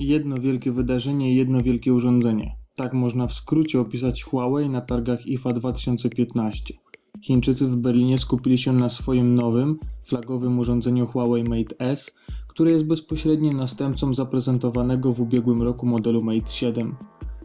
Jedno wielkie wydarzenie, jedno wielkie urządzenie. Tak można w skrócie opisać Huawei na targach IFA 2015. Chińczycy w Berlinie skupili się na swoim nowym, flagowym urządzeniu Huawei Mate S, które jest bezpośrednim następcą zaprezentowanego w ubiegłym roku modelu Mate 7.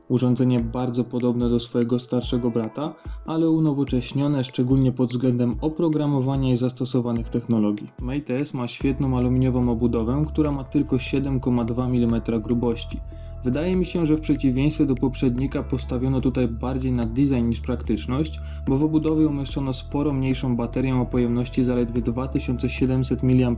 Urządzenie bardzo podobne do swojego starszego brata, ale unowocześnione szczególnie pod względem oprogramowania i zastosowanych technologii. Mate S ma świetną aluminiową obudowę, która ma tylko 7,2 mm grubości. Wydaje mi się, że w przeciwieństwie do poprzednika postawiono tutaj bardziej na design niż praktyczność, bo w obudowie umieszczono sporo mniejszą baterię o pojemności zaledwie 2700 mAh.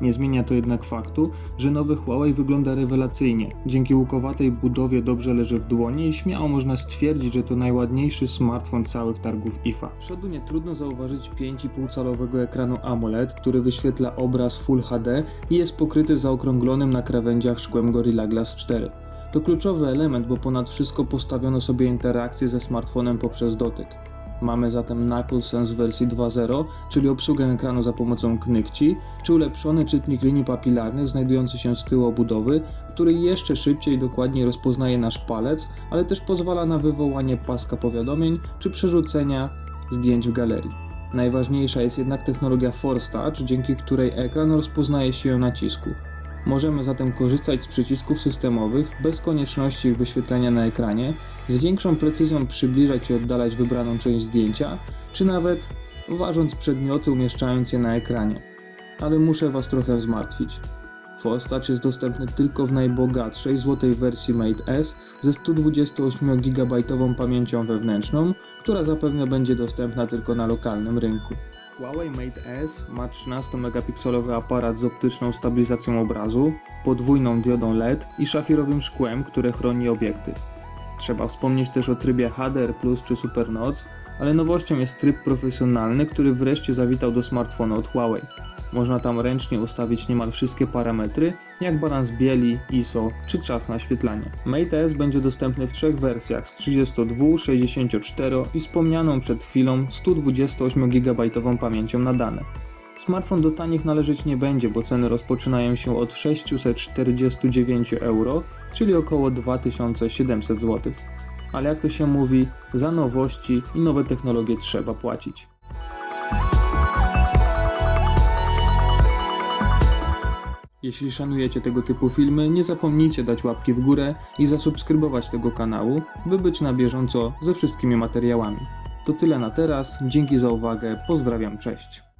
Nie zmienia to jednak faktu, że nowy Huawei wygląda rewelacyjnie. Dzięki łukowatej budowie dobrze leży w dłoni i śmiało można stwierdzić, że to najładniejszy smartfon całych targów IFA. Z przodu nie trudno zauważyć 5,5 calowego ekranu AMOLED, który wyświetla obraz Full HD i jest pokryty zaokrąglonym na krawędziach szkłem Gorilla Glass 4. To kluczowy element, bo ponad wszystko postawiono sobie interakcję ze smartfonem poprzez dotyk. Mamy zatem Knuckle Sense wersji 2.0, czyli obsługę ekranu za pomocą knykci, czy ulepszony czytnik linii papilarnych znajdujący się z tyłu obudowy, który jeszcze szybciej i dokładniej rozpoznaje nasz palec, ale też pozwala na wywołanie paska powiadomień czy przerzucenia zdjęć w galerii. Najważniejsza jest jednak technologia Force Touch, dzięki której ekran rozpoznaje siłę nacisku. Możemy zatem korzystać z przycisków systemowych bez konieczności ich wyświetlenia na ekranie, z większą precyzją przybliżać i oddalać wybraną część zdjęcia, czy nawet ważąc przedmioty umieszczając je na ekranie. Ale muszę Was trochę zmartwić. Touch jest dostępny tylko w najbogatszej złotej wersji Mate S ze 128 GB pamięcią wewnętrzną, która zapewne będzie dostępna tylko na lokalnym rynku. Huawei Mate S ma 13-megapikselowy aparat z optyczną stabilizacją obrazu, podwójną diodą LED i szafirowym szkłem, które chroni obiektyw. Trzeba wspomnieć też o trybie HDR Plus czy Super Noc, ale nowością jest tryb profesjonalny, który wreszcie zawitał do smartfona od Huawei. Można tam ręcznie ustawić niemal wszystkie parametry, jak balans bieli, ISO czy czas naświetlania. Mate S będzie dostępny w trzech wersjach z 32, 64 i wspomnianą przed chwilą 128 GB pamięcią na dane. Smartfon do tanich należeć nie będzie, bo ceny rozpoczynają się od 649 euro, czyli około 2700 zł. Ale jak to się mówi, za nowości i nowe technologie trzeba płacić. Jeśli szanujecie tego typu filmy, nie zapomnijcie dać łapki w górę i zasubskrybować tego kanału, by być na bieżąco ze wszystkimi materiałami. To tyle na teraz, dzięki za uwagę, pozdrawiam, cześć.